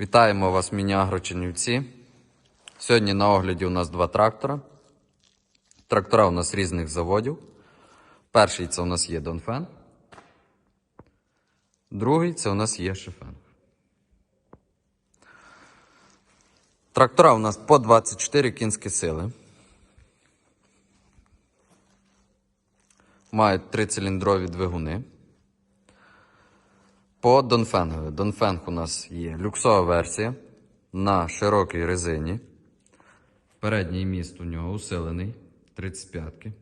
Вітаємо вас, Міні-Агро. Сьогодні на огляді у нас два трактора. Трактора у нас різних заводів. Перший це у нас є Донфен. Другий це у нас є Шифен. Трактора у нас по 24 кінські сили. Мають трициліндрові двигуни. По Донфенгові. Донфенг у нас є люксова версія на широкій резині. Передній міст у нього усилений 35-ки.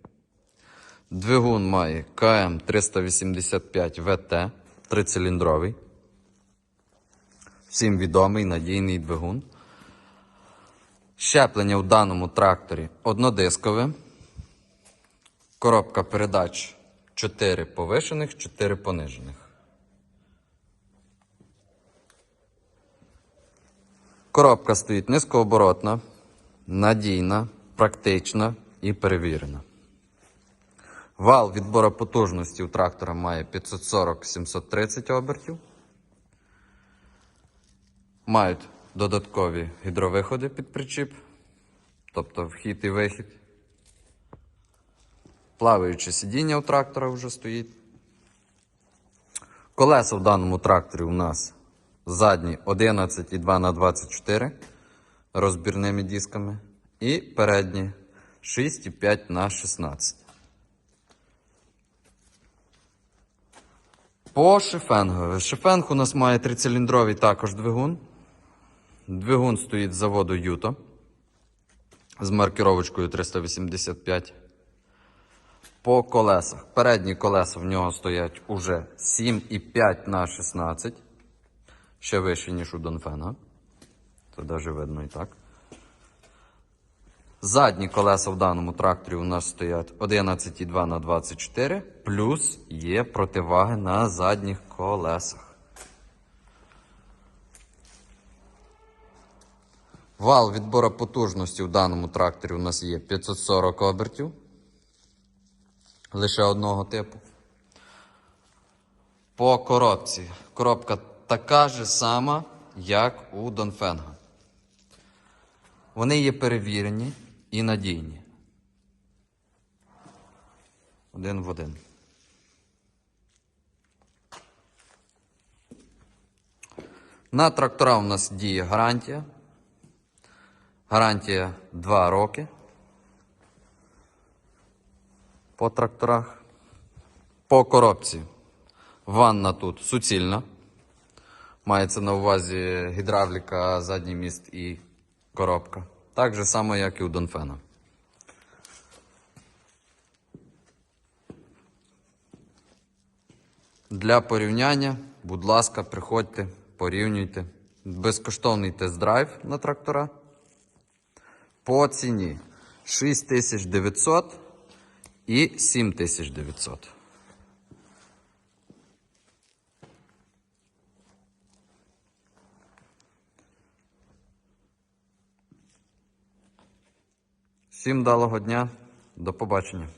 Двигун має КМ 385 ВТ, трициліндровий. Всім відомий надійний двигун. Щеплення у даному тракторі однодискове. Коробка передач 4 повишених, 4 понижених. Коробка стоїть низькооборотна, надійна, практична і перевірена. Вал відбору потужності у трактора має 540-730 обертів. Мають додаткові гідровиходи під причіп, тобто вхід і вихід. Плаваюче сидіння у трактора вже стоїть. Колеса в даному тракторі у нас задні 11,2 на 24 розбірними дисками. І передні 6,5 на 16. По шифенгу. Шифенг у нас має трициліндровий також двигун. Двигун стоїть з заводу Юто з маркировочкою 385. По колесах. Передні колеса в нього стоять уже 7,5 на 16. Ще вище, ніж у Донфена. Це навіть видно і так. Задні колеса в даному тракторі у нас стоять 11,2 на 24, плюс є противаги на задніх колесах. Вал відбору потужності в даному тракторі у нас є 540 обертів. Лише одного типу. По коробці. Коробка така ж сама, як у Донфенга. Вони є перевірені і надійні. Один в один. На трактора у нас діє гарантія. Гарантія 2 роки. По тракторах. По коробці. Ванна тут суцільна. Мається на увазі гідравліка, задній міст і коробка. Так же само, як і у Донфена. Для порівняння, будь ласка, приходьте, порівнюйте. Безкоштовний тест-драйв на трактора. По ціні 6900 і 7900. Всім далого дня. До побачення.